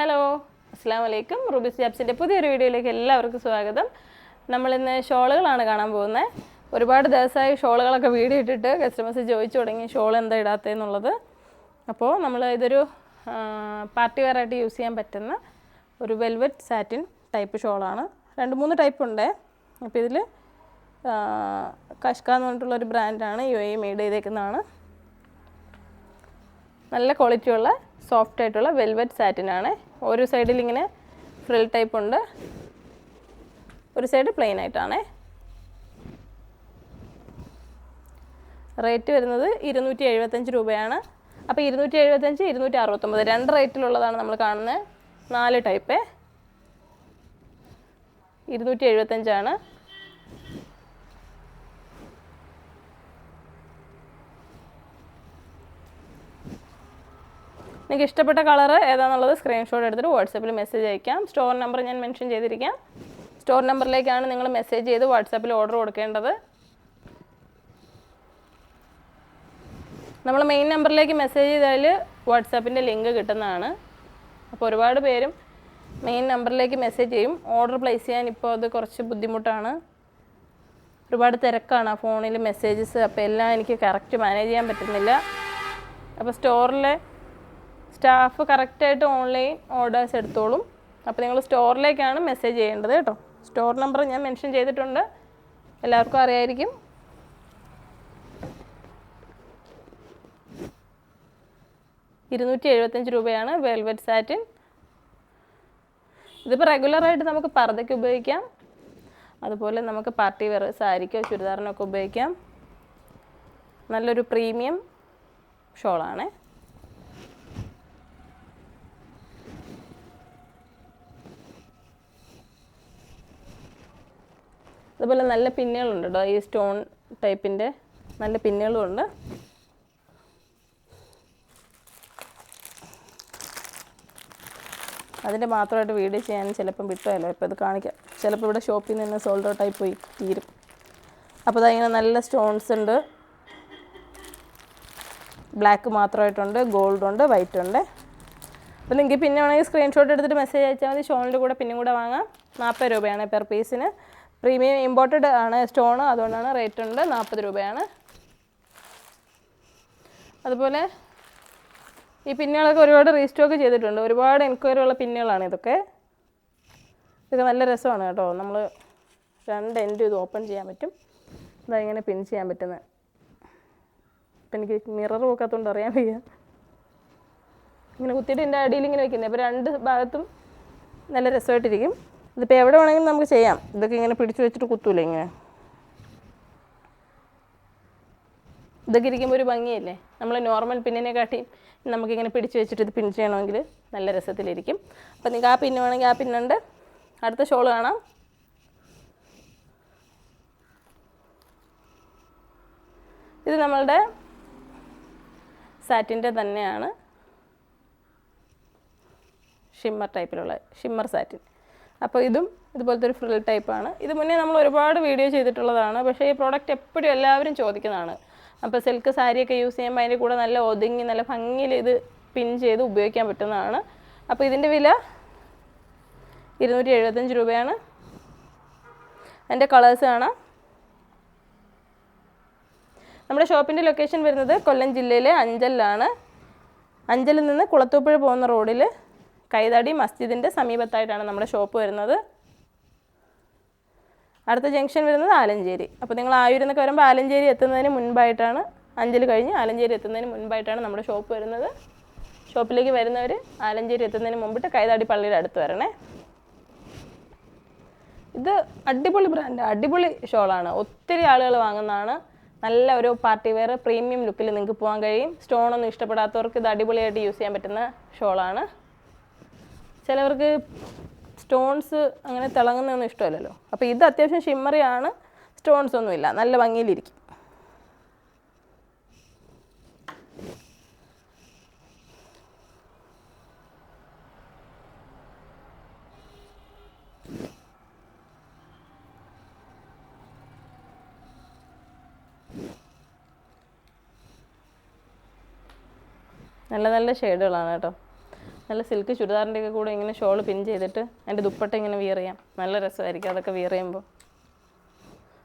Hello അസ്സാം വലൈക്കും Ruby ജാബ്സിന്റെ പുതിയൊരു വീഡിയോയിലേക്ക് എല്ലാവർക്കും സ്വാഗതം. നമ്മളിന്ന് ഷോളുകളാണ് കാണാൻ പോകുന്നത് ഒരുപാട് ദിവസമായി ഷോളുകളൊക്കെ വീഡിയോ ഇട്ടിട്ട് കസ്റ്റമേഴ്സ് ചോദിച്ചു തുടങ്ങി ഷോൾ എന്താ ഇടാത്തതെന്നുള്ളത് അപ്പോൾ നമ്മൾ ഇതൊരു പാർട്ടി വെയർ ആയിട്ട് യൂസ് ചെയ്യാൻ പറ്റുന്ന ഒരു വെൽവെറ്റ് സാറ്റിൻ ടൈപ്പ് ഷോളാണ്. രണ്ട് മൂന്ന് ടൈപ്പ് ഉണ്ട്. അപ്പോൾ ഇതിൽ കഷ്ക എന്ന് പറഞ്ഞിട്ടുള്ളൊരു ബ്രാൻഡാണ് യു എ മെയ്ഡ് ചെയ്തേക്കുന്നതാണ്. നല്ല ക്വാളിറ്റിയുള്ള സോഫ്റ്റ് ആയിട്ടുള്ള വെൽവെറ്റ് സാറ്റിനാണ് ഒരു സൈഡിൽ ഇങ്ങനെ ഫ്രിൽ ടൈപ്പ് ഉണ്ട്. ഒരു സൈഡ് പ്ലെയിൻ ആയിട്ടാണ്. റേറ്റ് വരുന്നത് ഇരുന്നൂറ്റി എഴുപത്തഞ്ച് രൂപയാണ്. അപ്പോൾ ഇരുന്നൂറ്റി എഴുപത്തഞ്ച് ഇരുന്നൂറ്റി അറുപത്തൊമ്പത് രണ്ട് റേറ്റിലുള്ളതാണ് നമ്മൾ കാണുന്നത് നാല് ടൈപ്പ് ഇരുന്നൂറ്റി എഴുപത്തഞ്ചാണ് നിങ്ങൾക്ക് ഇഷ്ടപ്പെട്ട കളർ ഏതാണെന്നുള്ളത് സ്ക്രീൻഷോട്ട് എടുത്തിട്ട് വാട്സാപ്പിൽ മെസ്സേജ് അയക്കാം. സ്റ്റോർ നമ്പർ ഞാൻ മെൻഷൻ ചെയ്തിരിക്കാം. സ്റ്റോർ നമ്പറിലേക്കാണ് നിങ്ങൾ മെസ്സേജ് ചെയ്ത് വാട്സാപ്പിൽ ഓർഡർ കൊടുക്കേണ്ടത്. നമ്മൾ മെയിൻ നമ്പറിലേക്ക് മെസ്സേജ് ചെയ്താൽ വാട്സാപ്പിന്റെ ലിങ്ക് കിട്ടുന്നതാണ്. അപ്പോൾ ഒരുപാട് പേരും മെയിൻ നമ്പറിലേക്ക് മെസ്സേജ് ചെയ്യും. ഓർഡർ പ്ലേസ് ചെയ്യാൻ ഇപ്പോൾ അത് കുറച്ച് ബുദ്ധിമുട്ടാണ്. ഒരുപാട് തിരക്കാണ് ആ ഫോണിൽ മെസ്സേജസ് അപ്പോൾ എല്ലാം എനിക്ക് കറക്റ്റ് മാനേജ് ചെയ്യാൻ പറ്റുന്നില്ല. അപ്പോൾ സ്റ്റോറിലെ സ്റ്റാഫ് കറക്റ്റായിട്ട് ഓൺലൈൻ ഓർഡേഴ്സ് എടുത്തോളും. അപ്പോൾ നിങ്ങൾ സ്റ്റോറിലേക്കാണ് മെസ്സേജ് ചെയ്യേണ്ടത് കേട്ടോ. സ്റ്റോർ നമ്പർ ഞാൻ മെൻഷൻ ചെയ്തിട്ടുണ്ട്. എല്ലാവർക്കും അറിയായിരിക്കും. ഇരുന്നൂറ്റി എഴുപത്തഞ്ച് രൂപയാണ് വെൽവെറ്റ് സാറ്റിൻ. ഇതിപ്പോൾ റെഗുലറായിട്ട് നമുക്ക് പർദ്ദയ്ക്ക് ഉപയോഗിക്കാം. അതുപോലെ നമുക്ക് പാർട്ടി വെയർ സാരിക്കോ ചുരിദാറിനൊക്കെ ഉപയോഗിക്കാം. നല്ലൊരു പ്രീമിയം ഷോളാണ്. അതുപോലെ നല്ല പിന്നുകളുണ്ട് കേട്ടോ ഈ സ്റ്റോൺ ടൈപ്പിന്റെ നല്ല പിന്നുകളും ഉണ്ട് അതിന്റെ മാത്രമായിട്ട് വീഡിയോ ചെയ്യാൻ ചിലപ്പം വിട്ടുമല്ലോ ഇപ്പോൾ ഇത് കാണിക്കാം. ചിലപ്പോൾ ഇവിടെ ഷോപ്പിൽ നിന്ന് സോൾഡ് ഔട്ടായി പോയി തീരും. അപ്പോൾ അതിങ്ങനെ നല്ല സ്റ്റോൺസ് ഉണ്ട്. ബ്ലാക്ക് മാത്രമായിട്ടുണ്ട് ഗോൾഡ് ഉണ്ട് വൈറ്റ് ഉണ്ട്. അപ്പോൾ നിങ്ങൾക്ക് പിന്നെ വേണമെങ്കിൽ സ്ക്രീൻഷോട്ട് എടുത്തിട്ട് മെസ്സേജ് അയച്ചാൽ മതി. ഷോണിന്റെ കൂടെ പിന്നും കൂടെ വാങ്ങാം. നാൽപ്പത് രൂപയാണ് പെർ പീസിന് പ്രീമിയം ഇമ്പോർട്ടഡ് ആണ് സ്റ്റോൺ അതുകൊണ്ടാണ് റേറ്റ് ഉണ്ട് നാൽപ്പത് രൂപയാണ്. അതുപോലെ ഈ പിന്നുകളൊക്കെ ഒരുപാട് റീസ്റ്റോക്ക് ചെയ്തിട്ടുണ്ട്. ഒരുപാട് എൻക്വയറി ഉള്ള പിന്നുകളാണ് ഇതൊക്കെ. ഇതൊക്കെ നല്ല രസമാണ് കേട്ടോ. നമ്മൾ രണ്ട് എൻഡും ഇത് ഓപ്പൺ ചെയ്യാൻ പറ്റും. ഇതാ ഇങ്ങനെ പിൻ ചെയ്യാൻ പറ്റുന്നത് ഇപ്പം എനിക്ക് മിറർ നോക്കാത്തതുകൊണ്ട് അറിയാൻ വയ്യ. ഇങ്ങനെ കുത്തിയിട്ട് എന്റെ അടിയിൽ ഇങ്ങനെ വെക്കുന്നത് അപ്പോൾ രണ്ട് ഭാഗത്തും നല്ല രസമായിട്ടിരിക്കും. ഇതിപ്പോൾ എവിടെ വേണമെങ്കിലും നമുക്ക് ചെയ്യാം. ഇതൊക്കെ ഇങ്ങനെ പിടിച്ചു വെച്ചിട്ട് കുത്തൂലേ ഇങ്ങനെ? ഇതൊക്കെ ഇരിക്കുമ്പോൾ ഒരു ഭംഗിയല്ലേ? നമ്മൾ നോർമൽ പിന്നിനെ കാട്ടി നമുക്കിങ്ങനെ പിടിച്ചു വെച്ചിട്ട് ഇത് പിൻ ചെയ്യണമെങ്കിൽ നല്ല രസത്തിലിരിക്കും. അപ്പോൾ നിങ്ങൾക്ക് ആ പിന്ന് വേണമെങ്കിൽ ആ പിന്നുണ്ട് അടുത്ത ഷോൾ കാണാം. ഇത് നമ്മളുടെ സാറ്റിന്റെ തന്നെയാണ്. ഷിമ്മർ ടൈപ്പിലുള്ള ഷിമ്മർ സാറ്റിൻ അപ്പോൾ ഇതും ഇതുപോലത്തെ ഒരു ഫ്രിൽ ടൈപ്പാണ് ഇത് മുന്നേ നമ്മൾ ഒരുപാട് വീഡിയോ ചെയ്തിട്ടുള്ളതാണ്. പക്ഷേ ഈ പ്രോഡക്റ്റ് എപ്പോഴും എല്ലാവരും ചോദിക്കുന്നതാണ്. അപ്പോൾ സിൽക്ക് സാരിയൊക്കെ യൂസ് ചെയ്യുമ്പോൾ അതിന്റെ കൂടെ നല്ല ഒതുങ്ങി നല്ല ഭംഗിയിൽ ഇത് പിൻ ചെയ്ത് ഉപയോഗിക്കാൻ പറ്റുന്നതാണ്. അപ്പോൾ ഇതിന്റെ വില ഇരുന്നൂറ്റി എഴുപത്തഞ്ച് രൂപയാണ്. അതിന്റെ കളേഴ്സ് കാണാം. നമ്മുടെ ഷോപ്പിന്റെ ലൊക്കേഷൻ വരുന്നത് കൊല്ലം ജില്ലയിലെ അഞ്ചലിലാണ്. അഞ്ചലിൽ നിന്ന് കുളത്തൂപ്പുഴ പോകുന്ന റോഡിൽ കൈതാടി മസ്ജിദിന്റെ സമീപത്തായിട്ടാണ് നമ്മുടെ ഷോപ്പ് വരുന്നത്. അടുത്ത ജംഗ്ഷൻ വരുന്നത് ആലഞ്ചേരി. അപ്പോൾ നിങ്ങൾ ആയൂരിൽ നിന്നൊക്കെ വരുമ്പോൾ ആലഞ്ചേരി എത്തുന്നതിന് മുൻപായിട്ടാണ് അഞ്ചൽ കഴിഞ്ഞ് ആലഞ്ചേരി എത്തുന്നതിന് മുൻപായിട്ടാണ് നമ്മുടെ ഷോപ്പ് വരുന്നത്. ഷോപ്പിലേക്ക് വരുന്നവർ ആലഞ്ചേരി എത്തുന്നതിന് മുമ്പിട്ട് കൈതാടി പള്ളിയുടെ അടുത്ത് വരണേ. ഇത് അടിപൊളി ബ്രാൻഡ് അടിപൊളി ഷോളാണ്. ഒത്തിരി ആളുകൾ വാങ്ങുന്നതാണ്. നല്ല ഒരു പാർട്ടി വെയർ പ്രീമിയം ലുക്കിൽ നിങ്ങൾക്ക് പോകാൻ കഴിയും. സ്റ്റോണൊന്നും ഇഷ്ടപ്പെടാത്തവർക്ക് ഇത് അടിപൊളിയായിട്ട് യൂസ് ചെയ്യാൻ പറ്റുന്ന ഷോളാണ്. ചിലവർക്ക് സ്റ്റോൺസ് അങ്ങനെ തിളങ്ങുന്നതൊന്നും ഇഷ്ടമല്ലല്ലോ. അപ്പോൾ ഇത് അത്യാവശ്യം ഷിമ്മറിയാണ് സ്റ്റോൺസ് ഒന്നുമില്ല. നല്ല ഭംഗിയിലിരിക്കും. നല്ല നല്ല ഷെയ്ഡുകളാണ് കേട്ടോ. നല്ല സിൽക്ക് ചുരിദാറിന്റെ ഒക്കെ കൂടെ ഇങ്ങനെ ഷോൾ പിൻ ചെയ്തിട്ട് അതിന്റെ ദുപ്പട്ട ഇങ്ങനെ വിയർ ചെയ്യാം. നല്ല രസമായിരിക്കും അതൊക്കെ വിയർ ചെയ്യുമ്പോൾ.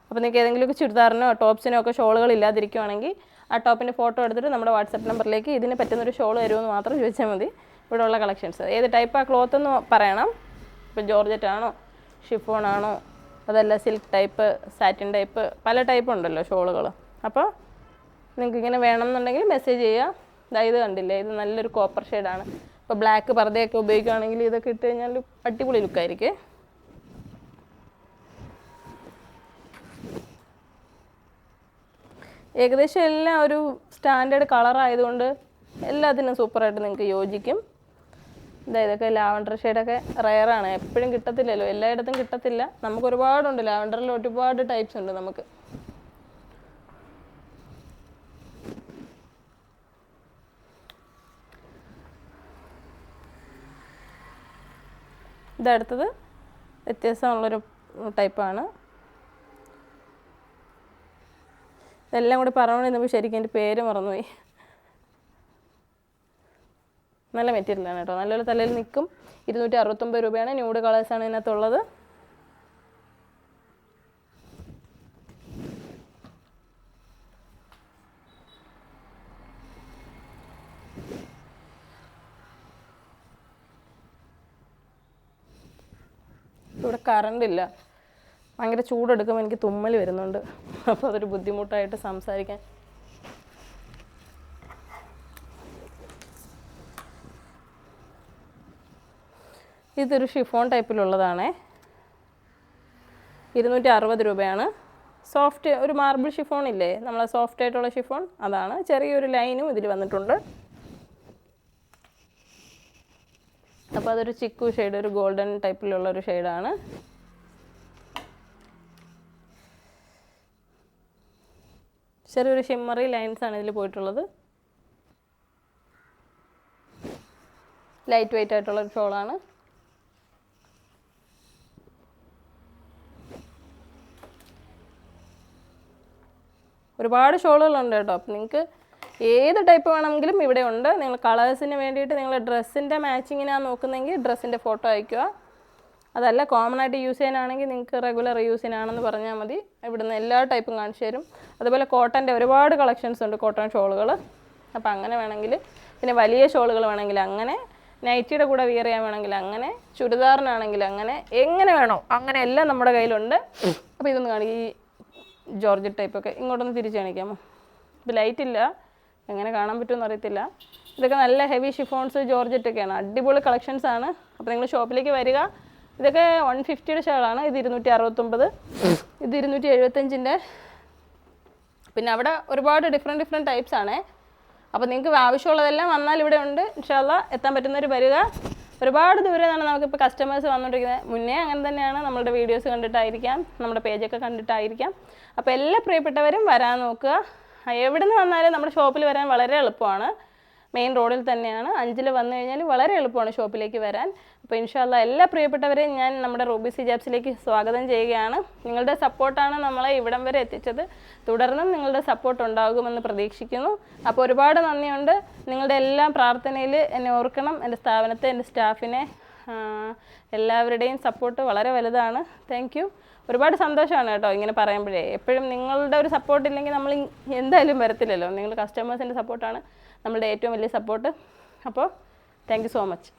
അപ്പോൾ നിങ്ങൾക്ക് ഏതെങ്കിലുമൊക്കെ ചുരിദാറിനോ ടോപ്സിനോ ഒക്കെ ഷോളുകൾ ഇല്ലാതിരിക്കുവാണെങ്കിൽ ആ ടോപ്പിന്റെ ഫോട്ടോ എടുത്തിട്ട് നമ്മുടെ വാട്സപ്പ് നമ്പറിലേക്ക് ഇതിന് പറ്റുന്നൊരു ഷോൾ വരുമെന്ന് മാത്രം ചോദിച്ചാൽ മതി. ഇവിടെ ഉള്ള കളക്ഷൻസ് ഏത് ടൈപ്പ് ആ ക്ലോത്ത് എന്ന് പറയണം. ഇപ്പോൾ ജോർജറ്റ് ആണോ ഷിഫോൺ ആണോ അതല്ല സിൽക്ക് ടൈപ്പ് സാറ്റിൻ ടൈപ്പ് പല ടൈപ്പ് ഉണ്ടല്ലോ ഷോളുകൾ അപ്പോൾ നിങ്ങൾക്ക് ഇങ്ങനെ വേണമെന്നുണ്ടെങ്കിൽ മെസ്സേജ് ചെയ്യുക. ദാ ഇത് കണ്ടില്ലേ? ഇത് നല്ലൊരു കോപ്പർ ഷെയ്ഡാണ് ഇപ്പോൾ ബ്ലാക്ക് പർദ്ദയൊക്കെ ഉപയോഗിക്കുകയാണെങ്കിൽ ഇതൊക്കെ ഇട്ട് കഴിഞ്ഞാൽ അടിപൊളി ലുക്കായിരിക്കും ഏകദേശം എല്ലാം ഒരു സ്റ്റാൻഡേർഡ് കളർ ആയതുകൊണ്ട് എല്ലാത്തിനും സൂപ്പറായിട്ട് നിങ്ങൾക്ക് യോജിക്കും. ഇതാ ഇതൊക്കെ ലാവണ്ടർ ഷെയ്ഡൊക്കെ റയറാണ് എപ്പോഴും കിട്ടത്തില്ലല്ലോ. എല്ലായിടത്തും കിട്ടത്തില്ല. നമുക്ക് ഒരുപാടുണ്ട്. ലാവണ്ടറിൽ ഒരുപാട് ടൈപ്സ് ഉണ്ട് നമുക്ക്. ഇതടുത്തത് വ്യത്യാസമുള്ളൊരു ടൈപ്പാണ്. ഇതെല്ലാം കൂടി പറഞ്ഞുകൊണ്ടിരുന്നപ്പോൾ ശരിക്കും എന്റെ പേര് മറന്നുപോയി. നല്ല മെറ്റീരിയലാണ് കേട്ടോ. നല്ലൊരു തലയിൽ നിൽക്കും. ഇരുന്നൂറ്റി അറുപത്തൊമ്പത് രൂപയാണ് ന്യൂഡ് കളേഴ്സാണ് ഇതിനകത്തുള്ളത്. ഇവിടെ കറണ്ട് ഇല്ല. ഭയങ്കര ചൂടെടുക്കുമ്പോൾ എനിക്ക് തുമ്മൽ വരുന്നുണ്ട്. അപ്പോൾ അതൊരു ബുദ്ധിമുട്ടായിട്ട് സംസാരിക്കാൻ. ഇതൊരു ഷിഫോൺ ടൈപ്പിലുള്ളതാണേ ഇരുന്നൂറ്റി അറുപത് രൂപയാണ്. സോഫ്റ്റ് ഒരു മാർബിൾ ഷിഫോൺ ഇല്ലേ? നമ്മളെ സോഫ്റ്റ് ആയിട്ടുള്ള ഷിഫോൺ അതാണ്. ചെറിയൊരു ലൈനും ഇതിൽ വന്നിട്ടുണ്ട്. അപ്പോൾ അതൊരു ചിക്കു ഷെയ്ഡ് ഒരു ഗോൾഡൻ ടൈപ്പിലുള്ള ഒരു ഷെയ്ഡാണ് ചെറിയൊരു ഷിമ്മറി ലൈൻസ് ആണ് ഇതിൽ പോയിട്ടുള്ളത്. ലൈറ്റ് വെയിറ്റ് ആയിട്ടുള്ള ഒരു ഷോളാണ് ഒരുപാട് ഷോളുകളുണ്ട് കേട്ടോ. അപ്പം നിങ്ങൾക്ക് ഏത് ടൈപ്പ് വേണമെങ്കിലും ഇവിടെ ഉണ്ട്. നിങ്ങൾ കളേഴ്സിന് വേണ്ടിയിട്ട് നിങ്ങൾ ഡ്രസ്സിന്റെ മാച്ചിങ്ങിനാണ് നോക്കുന്നതെങ്കിൽ ഡ്രസ്സിന്റെ ഫോട്ടോ അയക്കുക അതല്ല കോമൺ ആയിട്ട് യൂസ് ചെയ്യാനാണെങ്കിൽ നിങ്ങൾക്ക് റെഗുലർ യൂസ് ചെയ്യാനാണെന്ന് പറഞ്ഞാൽ മതി. ഇവിടുന്ന് എല്ലാ ടൈപ്പും കാണിച്ചു തരും. അതുപോലെ കോട്ടന്റെ ഒരുപാട് കളക്ഷൻസ് ഉണ്ട് കോട്ടൺ ഷോളുകൾ അപ്പോൾ അങ്ങനെ വേണമെങ്കിൽ പിന്നെ വലിയ ഷോളുകൾ വേണമെങ്കിൽ അങ്ങനെ നൈറ്റിയുടെ കൂടെ വിയർ ചെയ്യാൻ വേണമെങ്കിൽ അങ്ങനെ ചുരിദാറിനാണെങ്കിൽ അങ്ങനെ എങ്ങനെ വേണോ അങ്ങനെ എല്ലാം നമ്മുടെ കയ്യിലുണ്ട്. അപ്പോൾ ഇതൊന്ന് കാണിക്കും. ഈ ജോർജ് ടൈപ്പൊക്കെ ഇങ്ങോട്ടൊന്ന് തിരിച്ചു കാണിക്കാമോ? ഇപ്പോൾ ലൈറ്റ് ഇല്ല. എങ്ങനെ കാണാൻ പറ്റുമെന്ന് അറിയത്തില്ല. ഇതൊക്കെ നല്ല ഹെവി ഷിഫോൺസ് ജോർജറ്റ് ഒക്കെയാണ്. അടിപൊളി കളക്ഷൻസ് ആണ്. അപ്പോൾ നിങ്ങൾ ഷോപ്പിലേക്ക് വരിക. ഇതൊക്കെ വൺ ഫിഫ്റ്റിയുടെ ഷേളാണ് ഇത് ഇരുന്നൂറ്റി അറുപത്തൊമ്പത് ഇത് ഇരുന്നൂറ്റി എഴുപത്തഞ്ചിന്റെ പിന്നെ അവിടെ ഒരുപാട് ഡിഫറെന്റ് ഡിഫറെന്റ് ടൈപ്സ് ആണേ. അപ്പോൾ നിങ്ങൾക്ക് ആവശ്യമുള്ളതെല്ലാം വന്നാൽ ഇവിടെ ഉണ്ട്. ഇൻഷാല്ല എത്താൻ പറ്റുന്നവർ വരിക. ഒരുപാട് ദൂരെ നിന്നാണ് നമുക്കിപ്പോൾ കസ്റ്റമേഴ്സ് വന്നുകൊണ്ടിരിക്കുന്നത് മുന്നേ അങ്ങനെ തന്നെയാണ്. നമ്മളുടെ വീഡിയോസ് കണ്ടിട്ടായിരിക്കാം. നമ്മുടെ പേജൊക്കെ കണ്ടിട്ടായിരിക്കാം. അപ്പോൾ എല്ലാ പ്രിയപ്പെട്ടവരും വരാൻ നോക്കുക. എവിടെ നിന്ന് വന്നാലും നമ്മുടെ ഷോപ്പിൽ വരാൻ വളരെ എളുപ്പമാണ്. മെയിൻ റോഡിൽ തന്നെയാണ്. അഞ്ചിൽ വന്നു കഴിഞ്ഞാൽ വളരെ എളുപ്പമാണ് ഷോപ്പിലേക്ക് വരാൻ. അപ്പോൾ ഇൻഷാല്ല എല്ലാ പ്രിയപ്പെട്ടവരെയും ഞാൻ നമ്മുടെ റൂബി സി ജാബ്സിലേക്ക് സ്വാഗതം ചെയ്യുകയാണ്. നിങ്ങളുടെ സപ്പോർട്ടാണ് നമ്മളെ ഇവിടം വരെ എത്തിച്ചത്. തുടർന്നും നിങ്ങളുടെ സപ്പോർട്ട് ഉണ്ടാകുമെന്ന് പ്രതീക്ഷിക്കുന്നു. അപ്പോൾ ഒരുപാട് നന്ദിയുണ്ട്. നിങ്ങളുടെ എല്ലാ പ്രാർത്ഥനയിൽ എന്നെ ഓർക്കണം. എന്റെ സ്ഥാപനത്തെ എന്റെ സ്റ്റാഫിനെ എല്ലാവരുടെയും സപ്പോർട്ട് വളരെ വലുതാണ്. താങ്ക് യു ഒരുപാട് സന്തോഷമാണ് കേട്ടോ ഇങ്ങനെ പറയുമ്പോഴേ. എപ്പോഴും നിങ്ങളുടെ ഒരു സപ്പോർട്ട് ഇല്ലെങ്കിൽ നമ്മൾ എന്തായാലും വരത്തില്ലല്ലോ. നിങ്ങൾ കസ്റ്റമേഴ്സിന്റെ സപ്പോർട്ടാണ് നമ്മളുടെ ഏറ്റവും വലിയ സപ്പോർട്ട് അപ്പോൾ താങ്ക് സോ മച്ച്